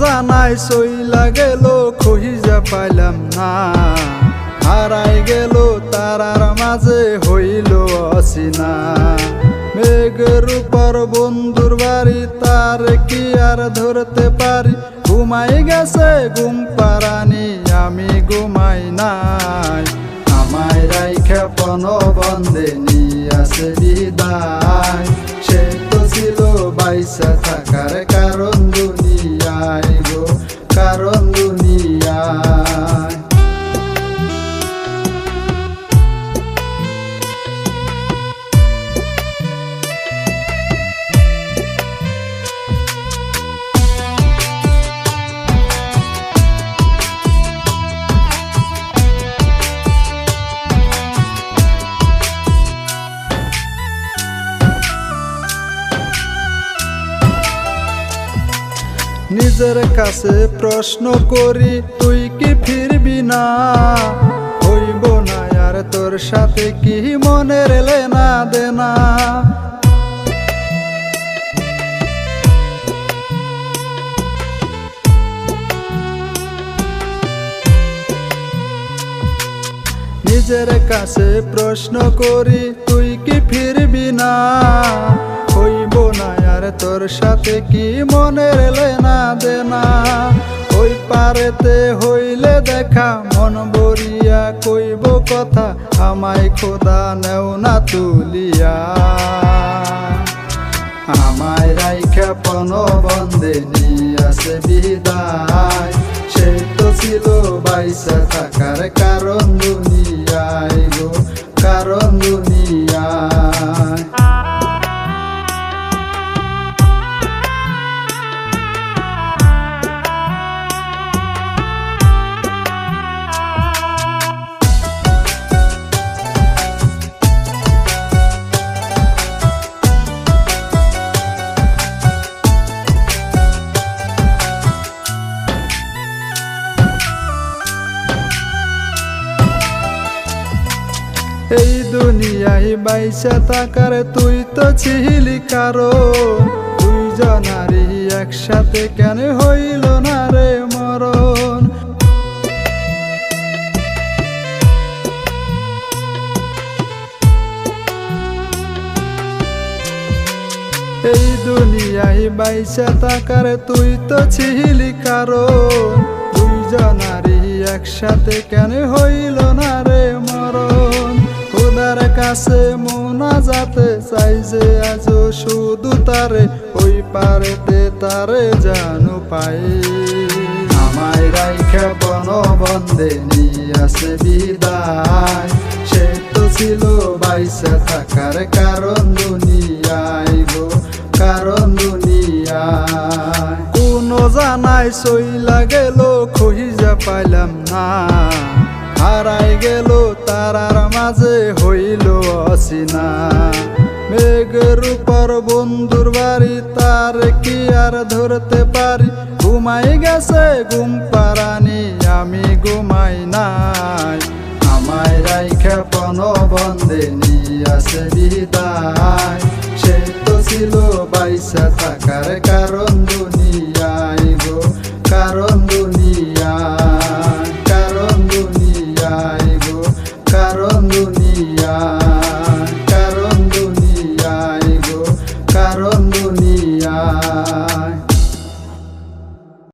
জানাই, সইলা গেল খুঁজে পাইলাম না। হারাই গেল, তারার মাঝে হইল অসিনা। মেঘের উপর বন্ধুর বাড়ি, তার কি আর ধরতে পারি? ঘুমাই গেছে ঘুম পারানি আমি ঘুমাই নাই। আমায় রাইখা পন বন্দে নিয়াছে বিদায়। নিজের কাছে প্রশ্ন করি, তুই কি ফিরবি না? হইব না আর তোর সাথে কি মনের লেনা দেনা? নিজের কাছে প্রশ্ন করি, তুই কি ফিরবি না না? তোর সাথে কি মনের লেনা দেনা? ওই পারেতে হইলে দেখা, মন বরিয়া কইব কথা, আমায় খোদা নেও না তুলিয়া। আমায় রাইখা পন বন্দে নিয়াছে বিদায়। সে তো ছিল বাইসা থাকার কারণ দুনিয়ায় গো, কারণ দুনিয়ায় এই দুনিয়ায় বাইসা থাকার তুই তো ছিলি কারও। দুইজনারই একসাথে কেন হইল না রে মরণ? এই দুনিয়ায় বাইসা থাকার তুই তো ছিলি কারও। দুইজনারই একসাথে কেন হইল কাছে মোনা যাতে চাই যে আজ শুধু তারে, ওই পারেতে তারে জানু পাই। আমায় রাইখা বন বন্দে নিয়াছে বিদায়। সে তো ছিল বাইসা থাকার কারণ দুনিয়ায় গো, কারণ দুনিয়ায়। কোনো জানাই সইলা গেল খুঁজে পাইলাম না। হারাই গেল তারার মাঝে হইল অসিনা মেঘের উপর বন্ধুর বাড়ি, তার কি আর ধরতে পারি? ঘুমাই গেছে ঘুম পারানি আমি ঘুমাই নাই। আমায় রাইখে পন বন্দে নিয়াছে বিদায়। সে তো ছিল বাইসা থাকার কারণ